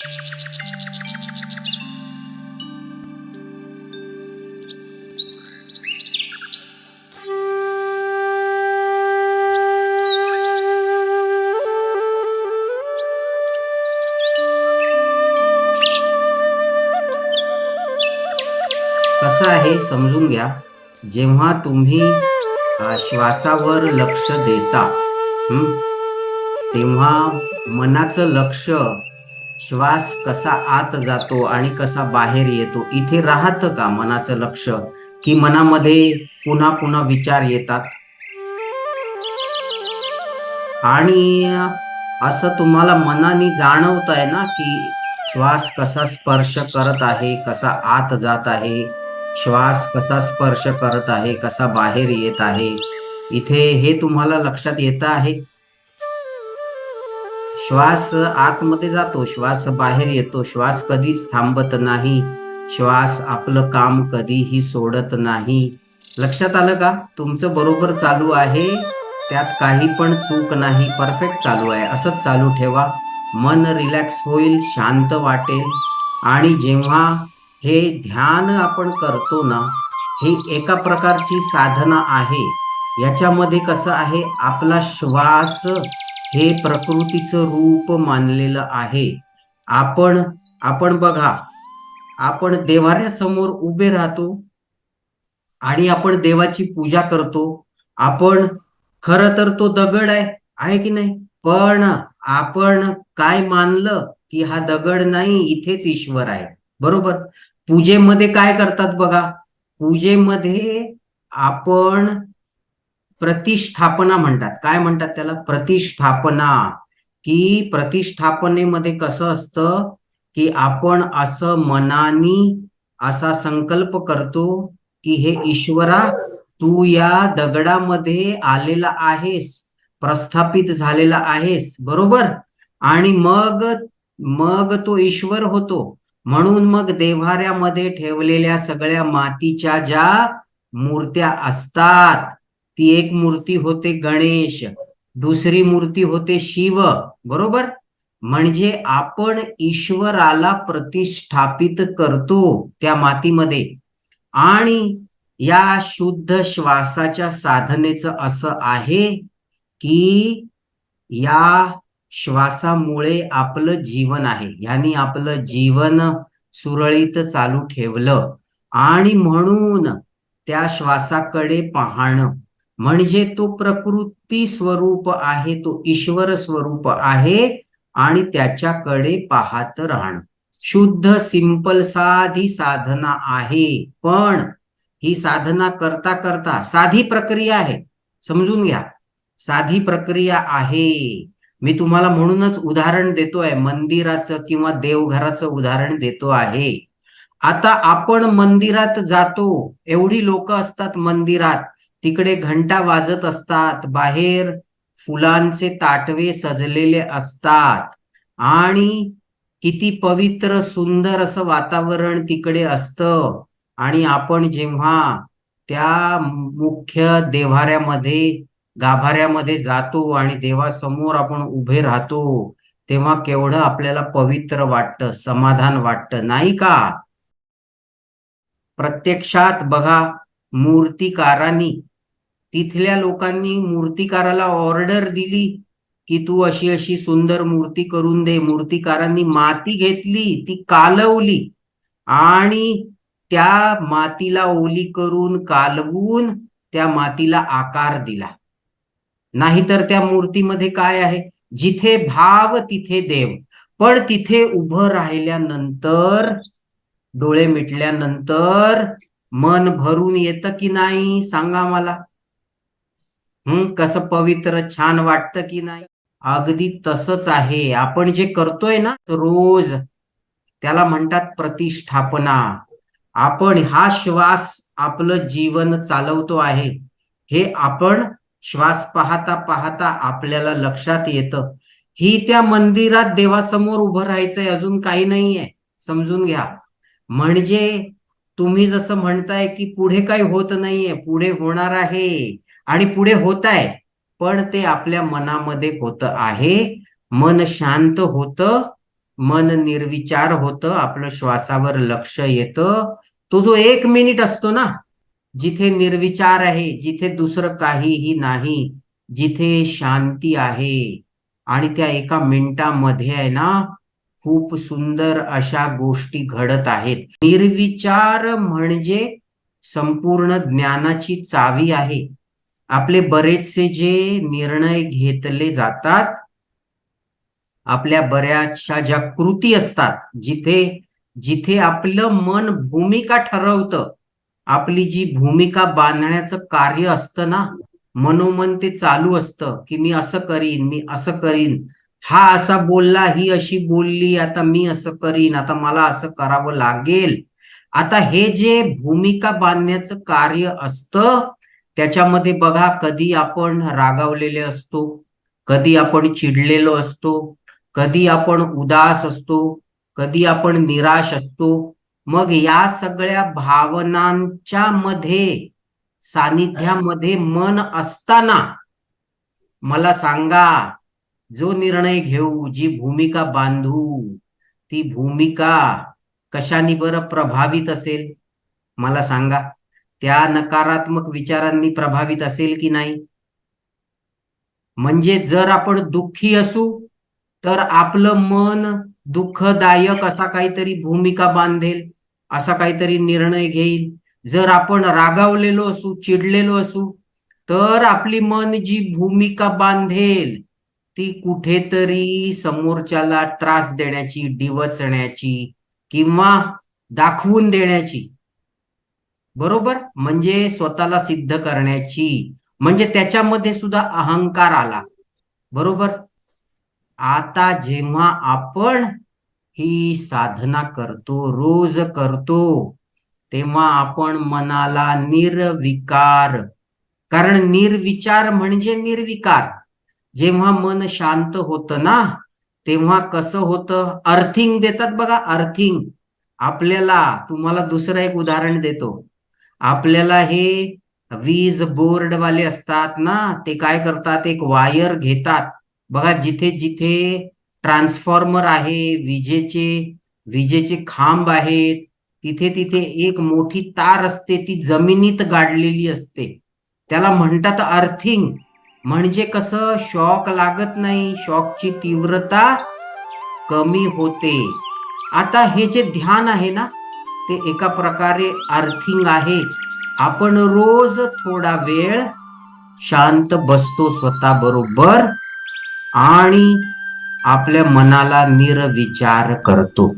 कसं आहे समजून घ्या. जेव्हा तुम्ही श्वासावर लक्ष देता तेव्हा मनाचं लक्ष श्वास कसा आत जातो आणि कसा बाहेर येतो इथे राहतं का मनाचं लक्ष? की मनामध्ये पुन्हा पुन्हा विचार येतात? आणि असं तुम्हाला मनाने जाणवत आहे ना की श्वास कसा स्पर्श करत आहे कसा आत जात आहे? श्वास कसा स्पर्श करत आहे कसा बाहेर येत आहे? इथे हे तुम्हाला लक्षात येत आहे? श्वास आतमध्ये जातो श्वास बाहेर येतो श्वास कधीच थांबत नाही. श्वास आपलं काम कधीही सोडत नाही. लक्षात आलं का? तुमचं बरोबर चालू आहे त्यात काही पण चूक नाही परफेक्ट चालू आहे. असंच चालू ठेवा. मन रिलॅक्स होईल शांत वाटेल. आणि जेव्हा हे ध्यान आपण करतो ना ही एका प्रकारची साधना आहे. याच्यामध्ये कसं आहे? आपला श्वास हे प्रकृतीचं रूप मानलेलं आहे. आपण आपण बघा आपण देवाऱ्यासमोर उभे राहतो आणि आपण देवाची पूजा करतो. आपण खरं तर तो दगड आहे आहे की नाही? पण आपण काय मानलं की हा दगड नाही इथेच ईश्वर आहे. बरोबर? पूजेमध्ये काय करतात बघा? पूजेमध्ये आपण प्रतिष्ठापना म्हणतात. काय म्हणतात त्याला? प्रतिष्ठापना. की प्रतिष्ठापनेमध्ये कसं असतं? की आपण असं मनानी असा संकल्प करतो की हे ईश्वरा तू या दगडामध्ये आलेला आहेस प्रस्थापित झालेला आहेस. बरोबर? आणि मग मग तो ईश्वर होतो. म्हणून मग देव्हाऱ्यामध्ये ठेवलेल्या सगळ्या मातीच्या ज्या मूर्त्या असतात ती एक मूर्ती होते गणेश दुसरी मूर्ती होते शिव बरोबर? म्हणजे आपण ईश्वराला प्रतिष्ठापित करतो त्या मातीमध्ये. आणि या शुद्ध श्वासाच्या साधनेचं असं आहे की या श्वासामुळे आपलं जीवन आहे. यांनी आपलं जीवन सुरळीत चालू ठेवलं. आणि म्हणून त्या श्वासाकडे पाहणं म्हणजे तो प्रकृती स्वरूप आहे तो ईश्वर स्वरूप आहे आणि त्याच्याकडे पाहत राहणं. शुद्ध सिंपल साधी साधना आहे. पण ही साधना करता करता साधी प्रक्रिया आहे. समजून घ्या. साधी प्रक्रिया आहे. मी तुम्हाला म्हणूनच उदाहरण देतोय. मंदिराचं किंवा देवघराचं उदाहरण देतो आहे. आता आपण मंदिरात जातो. एवढी लोक असतात मंदिरात. तिकडे घंटा वाजत असतात. बाहेर फुलांचे ताटवे सजलेले असतात. आणि किती पवित्र सुंदर असं वातावरण तिकडे असतं. आणि आपण जेव्हा त्या मुख्य देव्हाऱ्यामध्ये गाभाऱ्यामध्ये जातो आणि देवासमोर आपण उभे राहतो तेव्हा केवढं आपल्याला पवित्र वाटतं समाधान वाटतं. नाही का? प्रत्यक्षात बघा मूर्तिकारांनी तिथल्या लोकांनी मूर्तिकाराला ऑर्डर दिली की तू अशी अशी सुंदर मूर्ती करून दे. मूर्तिकारांनी माती घेतली ती कालवली. आणि त्या मातीला ओली करून कालवून त्या मातीला आकार दिला. नाहीतर त्या मूर्तीमध्ये काय आहे? जिथे भाव तिथे देव. पण तिथे उभं राहिल्यानंतर डोळे मिटल्यानंतर मन भरून येतं की नाही? सांगा मला. हम्म कसं पवित्र छान वाटतं की नाही? अगदी तसंच आहे. आपण जे करतोय ना रोज त्याला म्हणतात प्रतिष्ठापना. आपण हा श्वास आपलं जीवन चालवतो आहे. हे आपण श्वास पाहता पाहता आपल्याला लक्षात येतं. ही त्या मंदिरात देवासमोर उभं राहायचंय अजून काही नाहीये. समजून घ्या. म्हणजे तुम्ही जसं म्हणताय की पुढे काही होत नाहीये पुढे होणार आहे. आणि पुढे होत आहे. पण ते आपल्या मनामध्ये होत आहे. मन शांत होतं मन निर्विचार होतं आपलं श्वासावर लक्ष येतं. तो जो एक मिनिट असतो ना जिथे निर्विचार आहे जिथे दुसरं काहीही नाही जिथे शांती आहे. आणि त्या एका मिनिटामध्ये आहे ना खूप सुंदर अशा गोष्टी घडत आहेत. निर्विचार म्हणजे संपूर्ण ज्ञानाची चावी आहे. आपले बरेचसे जे निर्णय घेतले जातात आपल्या बऱ्याचशा ज्या कृती असतात जिथे जिथे आपलं मन भूमिका ठरवतं आपली जी भूमिका बांधण्याचं कार्य असतं ना मनोमन ते चालू असतं की मी असं करीन मी असं करीन हा असा बोलला ही अशी बोलली आता मी असं करीन आता मला असं करावं लागेल. आता हे जे भूमिका बांधण्याचं कार्य असतं त्याच्यामध्ये बघा कधी आपण रागावलेले असतो कधी आपण चिडलेलो असतो कधी आपण उदास असतो कधी आपण निराश असतो. मग या सगळ्या भावनांच्या मध्ये सानिध्यामध्ये मन असताना मला सांगा जो निर्णय घेऊ जी भूमिका बांधू ती भूमिका कशाने बरं प्रभावित असेल? मला सांगा. त्या नकारात्मक विचारांनी प्रभावित असेल की नाही? म्हणजे जर आपण दुःखी असू तर आपलं मन दुःखदायक असा काहीतरी भूमिका बांधेल असा काहीतरी निर्णय घेईल. जर आपण रागावलेलो असू चिडलेलो असू तर आपली मन जी भूमिका बांधेल ती कुठेतरी समोरच्याला त्रास देण्याची डिवचण्याची किंवा दाखवून देण्याची बरोबर? म्हणजे स्वतःला सिद्ध करण्याची. म्हणजे त्याच्यामध्ये सुद्धा अहंकार आला. बरोबर? आता जेव्हा आपण ही साधना करतो रोज करतो तेव्हा आपण मनाला निर्विकार. कारण निर्विचार म्हणजे निर्विकार. जेव्हा मन शांत होतं ना तेव्हा कसं होतं? अर्थिंग देतात बघा अर्थिंग. आपल्याला तुम्हाला दुसरं एक उदाहरण देतो. आपल्याला हे वीज बोर्ड वाले असतात ना ते काय करतात? एक वायर घेतात. बघा जिथे जिथे ट्रान्सफॉर्मर आहे विजेचे विजेचे खांब आहेत तिथे तिथे एक मोठी तार असते ती जमिनीत गाडलेली असते. त्याला म्हणतात अर्थिंग. म्हणजे कसं? शॉक लागत नाही शॉकची तीव्रता कमी होते. आता हे जे ध्यान आहे ना ते एका प्रकारे अर्थिंग आहे. आपण रोज थोडा वेळ शांत बसतो स्वतः बरोबर आणि आपल्या मनाला निर्विचार करतो.